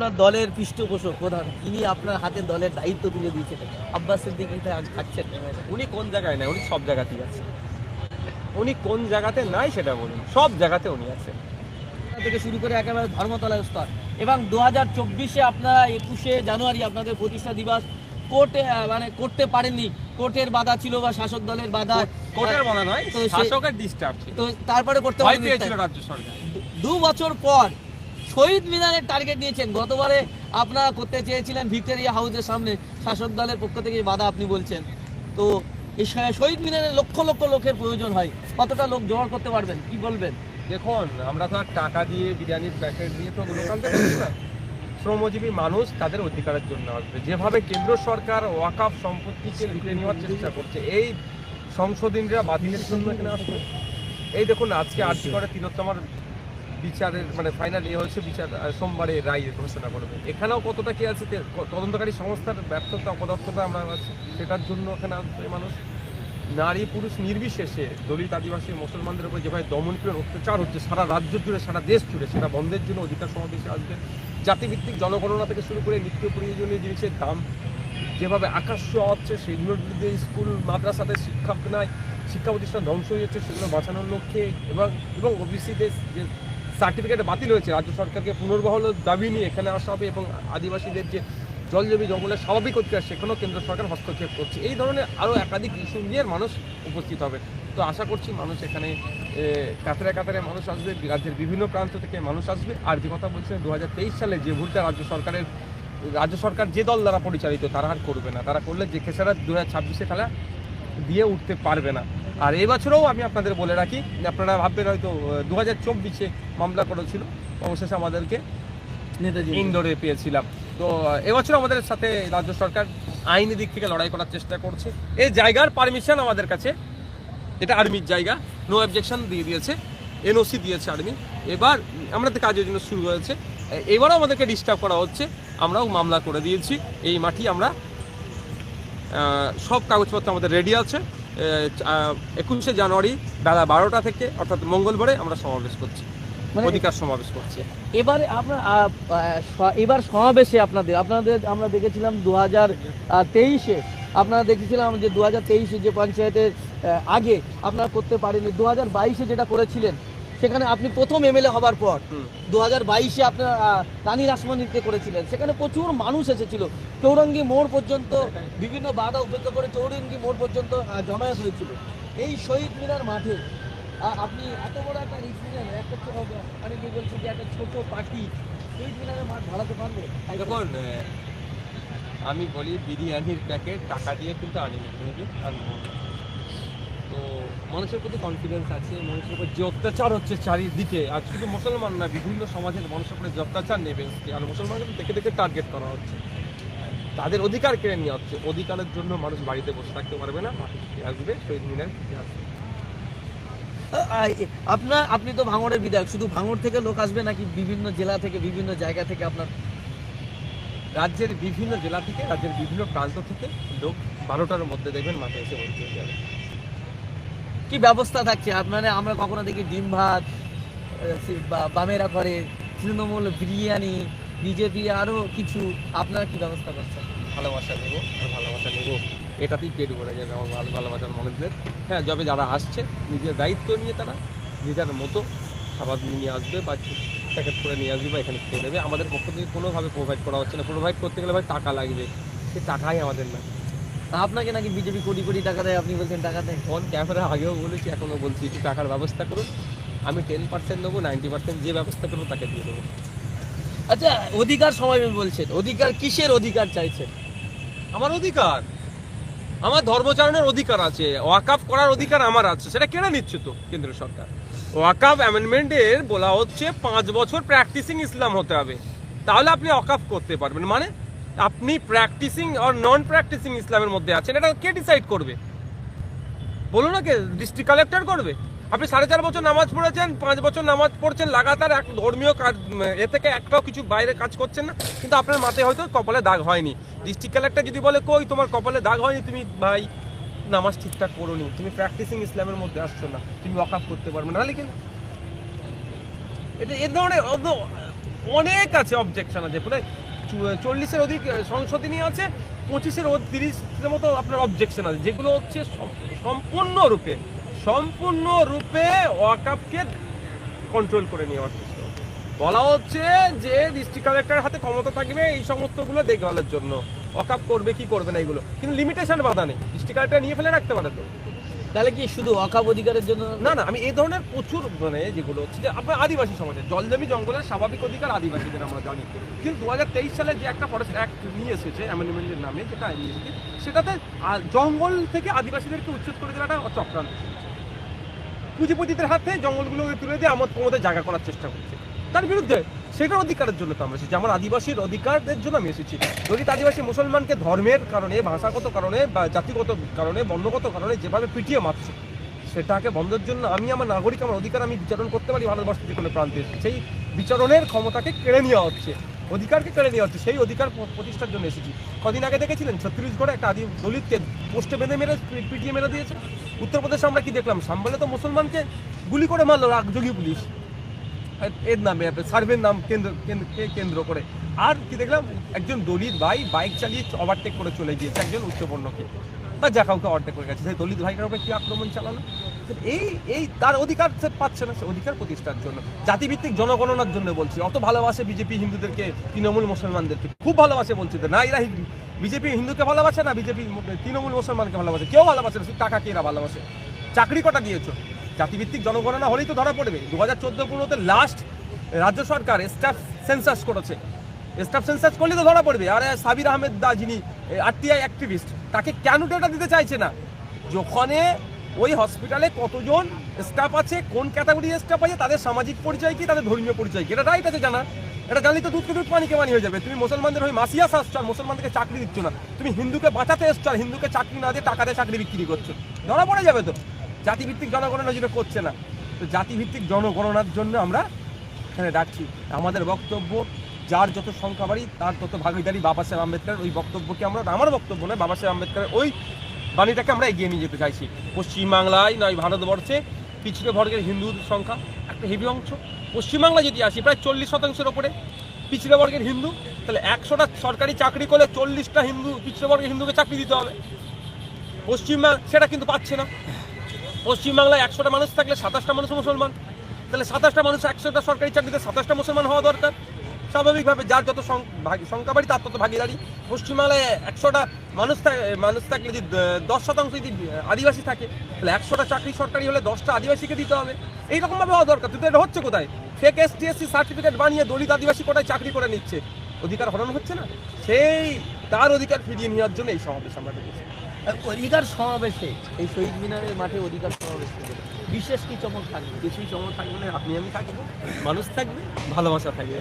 আপনার দলের পৃষ্ঠপোষক প্রধান তিনি আপনার হাতে দলের দায়িত্ব তুলে দিয়েছেন। আব্বাস সিদ্দিকি আজ খাচ্ছেন? উনি কোন জায়গায় নাই উনি সব জায়গাতেই আছে উনি কোন জায়গাতে নাই সেটা বলুন সব জায়গাতে উনি আছে থেকে শুরু করে একেবারে ধর্মতলার স্তর। এবং দু হাজার চব্বিশে আপনারা একুশে জানুয়ারি আপনাদের প্রতিষ্ঠা দিবস। কোর্টে মানে করতে পারেননি। কোর্টের বাধা ছিল বা শাসক দলের বাধা। কোর্টের মনে নয় শাসকের ডিস্টার্ব তো তারপরে করতে সরকার। দু বছর পর শহীদ মিনারের টার্গেট দিয়েছেন গতবারে আপনারা করতে চেয়েছিলেন ভিক্টোরিয়া হাউসের সামনে। শাসক দলের পক্ষ থেকে বাধা আপনি বলছেন। তো এই শহীদ মিনারে লক্ষ লক্ষ লোকের প্রয়োজন হয়। কতটা লোক জোগাড় করতে পারবেন? কি বলবেন? দেখুন, আমরা তো টাকা দিয়ে বিরিয়ানির প্যাকেট দিয়ে তো শ্রমজীবী মানুষ তাদের অধিকারের জন্য আসবে। যেভাবে কেন্দ্র সরকার ওয়াকাফ সম্পত্তিকে লুটে নেওয়ার চেষ্টা করছে, এই সংশোধনীরা বাতিলের জন্য এখানে আসবে। এই দেখুন, আজকে আর্জি করে তিলোত্তমার বিচারের মানে ফাইনাল এ হয়েছে বিচার সোমবারে রায় ঘোষণা করবে। এখানেও কতটা কি আছে তদন্তকারী সংস্থার ব্যর্থতা, অপদার্থতা আমরা আছে, সেটার জন্য এখানে মানুষ। নারী, পুরুষ নির্বিশেষে দলিত আদিবাসী, মুসলমানদের উপর যেভাবে দমনপীড়ন অত্যাচার হচ্ছে, সারা রাজ্য জুড়ে, সারা দেশ জুড়ে, সেটা বন্ধের জন্য অধিকার সমাবেশে আসবে। জাতিভিত্তিক জনগণনা থেকে শুরু করে নিত্য প্রয়োজনীয় জিনিসের দাম, যেভাবে আকাশ হচ্ছে সেগুলোর বিরুদ্ধে স্কুল, মাদ্রাসাতে শিক্ষা নাই, শিক্ষা প্রতিষ্ঠান ধ্বংস হয়ে যাচ্ছে, সেগুলো বাঁচানোর লক্ষ্যে এবং এবং ওবিসিদের যে সার্টিফিকেট বাতিল হয়েছে। রাজ্য সরকারকে পুনর্বহলের দাবি নিয়ে এখানে আসা হবে এবং আদিবাসীদের যে জল জমি জঙ্গলের স্বাভাবিক অধিকার, সেখানেও কেন্দ্র সরকার হস্তক্ষেপ করছে। এই ধরনের আরও একাধিক ইস্যু নিয়ে মানুষ উপস্থিত হবে। তো আশা করছি মানুষ এখানে কাতারে কাতারে মানুষ আসবে, রাজ্যের বিভিন্ন প্রান্ত থেকে মানুষ আসবে। আর যে কথা বলছিলেন দু সালে যে ভুলটা রাজ্য সরকারের, রাজ্য সরকার যে দল দ্বারা পরিচালিত, তারা আর করবে না। তারা করলে যে খেসারা দু হাজার ছাব্বিশে খেলা দিয়ে উঠতে পারবে না। আর এই বছরেও আমি আপনাদের বলে রাখি আপনারা ভাববেন হয়তো দু হাজার চব্বিশে মামলা করেছিল অবশেষে আমাদেরকে নেতাজি ইনডোরে পেয়েছিলাম। তো এবছর আমাদের সাথে রাজ্য সরকার আইনি দিক থেকে লড়াই করার চেষ্টা করছে। এই জায়গার পারমিশন আমাদের কাছে এটা আর্মির জায়গা নো অবজেকশন দিয়ে দিয়েছে এনওসি দিয়েছে আর্মি। এবার আমাদের কাজের জন্য শুরু হয়েছে এবারও আমাদেরকে ডিস্টার্ব করা হচ্ছে আমরাও মামলা করে দিয়েছি এই মাটি আমরা সব কাগজপত্র আমাদের রেডি আছে। একুশে জানুয়ারি বেলা বারোটা থেকে অর্থাৎ মঙ্গলবারে আমরা সমাবেশ করছি। মানে- অধিকার সমাবেশ করছি। এবারে আপনার এবার সমাবেশে আপনাদের আপনাদের আমরা দেখেছিলাম দু হাজার তেইশে আপনারা দেখেছিলাম যে দু হাজার তেইশে যে পঞ্চায়েতের আগে আপনারা করতে পারেনি দু হাজার বাইশে যেটা করেছিলেন সেখানে আপনি প্রথম এমএলএ হবার পর দু হাজার বাইশে আপনার রানী রাসমণিতে করেছিলেন। সেখানে প্রচুর মানুষ এসেছিল। চৌরঙ্গি মোড় পর্যন্ত বিভিন্ন বাধা উপেক্ষা করে চৌরঙ্গি মোড় পর্যন্ত জমায়েত হয়েছিল। এই শহীদ মিনার মাঠে আপনি এত বড় একটা রিস্ক নিলেন একটা অনেকে বলছে যে একটা ছোট পার্টি শহীদ মিনারের মাঠ ভাড়াতে পারবে? দেখুন আমি বলি বিরিয়ানির প্যাকেট টাকা দিয়ে কিন্তু আনি আনব। তো মানুষের প্রতি কনফিডেন্স আছে মানুষের উপর যে অত্যাচার হচ্ছে চারিদিকে আর শুধু মুসলমান না বিভিন্ন সমাজের মানুষের উপরে যে অত্যাচার নেবে আর মুসলমানকে তো দেখে দেখে টার্গেট করা হচ্ছে। তাদের অধিকার কেড়ে নেওয়া হচ্ছে। অধিকারের জন্য মানুষ বাড়িতে বসে থাকতে পারবে না আসবে শহীদ মিনার আসবে। আপনার আপনি তো ভাঙড়ের বিধায়ক শুধু ভাঙড় থেকে লোক আসবে নাকি বিভিন্ন জেলা থেকে বিভিন্ন জায়গা থেকে আপনার? রাজ্যের বিভিন্ন জেলা থেকে রাজ্যের বিভিন্ন প্রান্ত থেকে লোক বারোটার মধ্যে দেখবেন মাঠে এসে হয়ে যাবে। কি ব্যবস্থা থাকছে? আপনারা আমরা কখনো দেখি ডিম ভাত বামেরা করে, তৃণমূল বিরিয়ানি, বিজেপি আরও কিছু। আপনারা কি ব্যবস্থা করছেন? ভালোবাসা নেব আর ভালোবাসা নেব এটাতেই পেট ভরে যাবে আমার ভালো ভালোবাসার মানুষদের। হ্যাঁ যবে যারা আসছে, নিজের দায়িত্ব নিয়ে তারা নিজের মতো খাবার নিয়ে আসবে বা প্যাকেট করে নিয়ে আসবে বা এখানে খেয়ে নেবে। আমাদের পক্ষ থেকে কোনোভাবে প্রোভাইড করা হচ্ছে না। প্রোভাইড করতে গেলে ভাই টাকা লাগবে। সে টাকাই আমাদের না। আপনাকে নাকি বিজেপি কোটি কোটি টাকা দেয় আপনি বলছেন টাকা দেয়। ফোন ক্যামেরা আগেও বলেছি এখনও বলছি একটু টাকার ব্যবস্থা করুন। আমি টেন পার্সেন্ট নেব নাইনটি পার্সেন্ট যে ব্যবস্থা করব তাকে দিয়ে দেবো। আচ্ছা অধিকার সময় বলছেন। অধিকার কিসের অধিকার চাইছেন? আমার অধিকার। আমার ধর্মচারণের অধিকার আছে ওয়াকাফ করার অধিকার আমার আছে সেটা কেড়ে নিচ্ছে তো কেন্দ্র সরকার। ওয়াকাফ অ্যামেন্ডমেন্টের বলা হচ্ছে পাঁচ বছর প্র্যাকটিসিং ইসলাম হতে হবে। তাহলে আপনি ওয়াকাফ করতে পারবেন। মানে আপনি প্র্যাকটিসিং আর নন প্র্যাকটিসিং ইসলামের মধ্যে আছেন, এটা কে ডিসাইড করবে? বলুন না কে ডিস্ট্রিক্ট কালেক্টর করবে? আপনি সাড়ে চার বছর নামাজ পড়েছেন, পাঁচ বছর নামাজ পড়ছেন, লাগাতার এক ধর্মীয় কাজ, এ থেকে একটাও কিছু বাইরে কাজ করছেন না, কিন্তু আপনার মাথায় হয়তো কপালে দাগ হয়নি। ডিস্ট্রিক্ট কালেক্টর যদি বলে, কই, তোমার কপালে দাগ হয়নি, তুমি ভাই, নামাজ ঠিকঠাক করোনি তুমি প্র্যাকটিসিং ইসলামের মধ্যে আসছো না, তুমি ওয়াকাফ করতে পারবে না। নাহলে কিন্তু এটা এ ধরনের অনেক আছে অবজেকশন আছে। চল্লিশের অধিক সংশোধনী আছে, পঁচিশের তিরিশের মতো আপনার অবজেকশন আছে। যেগুলো হচ্ছে সম- সম্পূর্ণরূপে সম্পূর্ণরূপে ওয়াকাপকে কন্ট্রোল করে নেওয়ার চেষ্টা। বলা হচ্ছে যে ডিস্ট্রিক্ট কালেক্টরের হাতে ক্ষমতা থাকবে এই সমস্তগুলো দেখভালের জন্য। ওয়াকাপ করবে, কি করবে না এগুলো। কিন্তু লিমিটেশন বাধা নেই। ডিস্ট্রিক্ট কালেক্টর নিয়ে ফেলে রাখতে পারে তো। তাহলে কি শুধু অকাপ অধিকারের জন্য? না না, আমি এই ধরনের প্রচুর মানে যেগুলো হচ্ছে যে আপনার আদিবাসী সমাজে জলজমি জঙ্গলের স্বাভাবিক অধিকার আদিবাসীদের আমরা জানি। কিন্তু দু হাজার তেইশ সালে যে একটা ফরেস্ট অ্যাক্ট নিয়ে এসেছে অ্যামেন্ডমেন্টের নামে যেটা এসেছে সেটাতে জঙ্গল থেকে আদিবাসীদেরকে উচ্ছেদ করে দেওয়াটা চক্রান্ত। পুঁজিপতিদের হাতে জঙ্গলগুলো তুলে দিয়ে আমার তোমাদের জায়গা করার চেষ্টা করছে। তার বিরুদ্ধে সেটার অধিকারের জন্য তো আমরা এসেছি। আমার আদিবাসীর অধিকারের জন্য আমি এসেছি। দলিত আদিবাসী মুসলমানকে ধর্মের কারণে, ভাষাগত কারণে বা জাতিগত কারণে, বর্ণগত কারণে যেভাবে পিটিয়ে মারছে, সেটাকে বন্ধের জন্য আমি আমার নাগরিক, আমার অধিকার আমি বিচারণ করতে পারি ভারতবর্ষের যে কোনো প্রান্তে। সেই বিচারণের ক্ষমতাকে কেড়ে নেওয়া হচ্ছে, অধিকারকে কেড়ে নেওয়া হচ্ছে, সেই অধিকার প্রতিষ্ঠার জন্য এসেছি। কদিন আগে দেখেছিলেন ছত্তিশগড়ে একটা আদি দলিতকে পোস্টে বেঁধে মেরে পিটিয়ে মেরে দিয়েছে। উত্তরপ্রদেশে আমরা কি দেখলাম? সাম্বালে তো মুসলমানকে গুলি করে মারলো রাগযোগী পুলিশ। এর- নামে সার্ভের নাম কেন্দ্র কেন্দ্র করে। আর কি দেখলাম, একজন দলিত ভাই বাইক চালিয়ে ওভারটেক করে চলে গিয়েছে একজন উচ্চবর্ণকে। বা যা কাউকে ওভারটেক করে গেছে। সেই দলিত ভাইটার উপরে কি আক্রমণ চালানো এই এই তার অধিকার সে পাচ্ছে না, সে অধিকার প্রতিষ্ঠার জন্য। জাতিভিত্তিক জনগণনার জন্য বলছি। অত ভালোবাসে বিজেপি হিন্দুদেরকে, তৃণমূল মুসলমানদেরকে। খুব ভালোবাসে বলছে না, এরা বিজেপি হিন্দুকে ভালোবাসে না, বিজেপি তৃণমূল মুসলমানকে ভালোবাসে? কেউ ভালোবাসে না, শুধু টাকাকে এরা ভালোবাসে? চাকরি কটা দিয়েছ? জাতিভিত্তিক জনগণনা হলেই তো ধরা পড়বে। দু হাজার চোদ্দ পনেরোতে লাস্ট রাজ্য সরকার স্টাফ সেন্সাস করেছে। স্টাফ সেন্সাস করলে তো ধরা পড়বে। আর সাবির আহমেদ দা যিনি আরটিআই অ্যাক্টিভিস্ট তাকে কেন ডেটা দিতে চাইছে না? যখনে ওই হসপিটালে কতজন স্টাফ আছে, কোন ক্যাটাগরির স্টাফ আছে, তাদের সামাজিক পরিচয় কি, তাদের ধর্মীয় পরিচয় কি, এটা রাইট আছে জানা। এটা জানলে তো দুধকে দুধ পানি হয়ে যাবে। তুমি মুসলমানদের হয়ে মাসিয়াস আসছো আর মুসলমানদেরকে চাকরি দিচ্ছ না। তুমি হিন্দুকে বাঁচাতে এসছো, আর হিন্দুকে চাকরি না দিয়ে টাকা দিয়ে চাকরি বিক্রি করছ। ধরা পড়ে যাবে তো। জাতিভিত্তিক জনগণনা যেটা করছে না। তো জাতিভিত্তিক জনগণনার জন্য আমরা এখানে ডাকছি আমাদের বক্তব্য, যার যত সংখ্যা বাড়ি, তার তত ভাগিদারি বাবা সাহেব আম্বেদকর ওই বক্তব্যকে আমরা, আমার বক্তব্য নয়, বাবা সাহেব আম্বেদকরের ওই বাণীটাকে আমরা এগিয়ে নিয়ে যেতে চাইছি। পশ্চিমবাংলায় নয়, ভারতবর্ষে পিছিয়ে বর্গের হিন্দুর সংখ্যা, একটা হেভি অংশ। পশ্চিমবাংলা যদি আসি, প্রায় চল্লিশ শতাংশের ওপরে পিছিয়ে বর্গের হিন্দু। তাহলে একশোটা সরকারি চাকরি করলে চল্লিশটা হিন্দু পিছিয়ে বর্গের হিন্দুকে চাকরি দিতে হবে। পশ্চিমবাংলা সেটা কিন্তু পাচ্ছে না। পশ্চিমবাংলায় একশোটা মানুষ থাকলে সাতাশটা মানুষ মুসলমান। তাহলে সাতাশটা মানুষ একশোটা সরকারি চাকরিতে সাতাশটা মুসলমান হওয়া দরকার। স্বাভাবিকভাবে যার যত সংখ্যা বাড়ি, তার তত ভাগিদারি। পশ্চিমবাংলায় একশোটা মানুষ মানুষ থাকলে যদি দশ শতাংশ যদি আদিবাসী থাকে, তাহলে একশোটা চাকরি সরকারি হলে দশটা আদিবাসীকে দিতে হবে। এইরকমভাবে হওয়া দরকার। কিন্তু এটা হচ্ছে কোথায়? ফেক এস টিএসসি সার্টিফিকেট বানিয়ে দলিত আদিবাসী কোটায় চাকরি করে নিচ্ছে। অধিকার হরণ হচ্ছে না? সেই, তার অধিকার ফিরিয়ে নেওয়ার জন্য এই সমাবেশ আমরা ডেকেছি অধিকার সমাবেশে, এই শহীদ মিনারের মাঠে অধিকার সমাবেশ বিশেষ কি চমক থাকবে? কিছুই চমক থাকবে না, আপনি আমি থাকব। মানুষ থাকবে, ভালোবাসা থাকবে।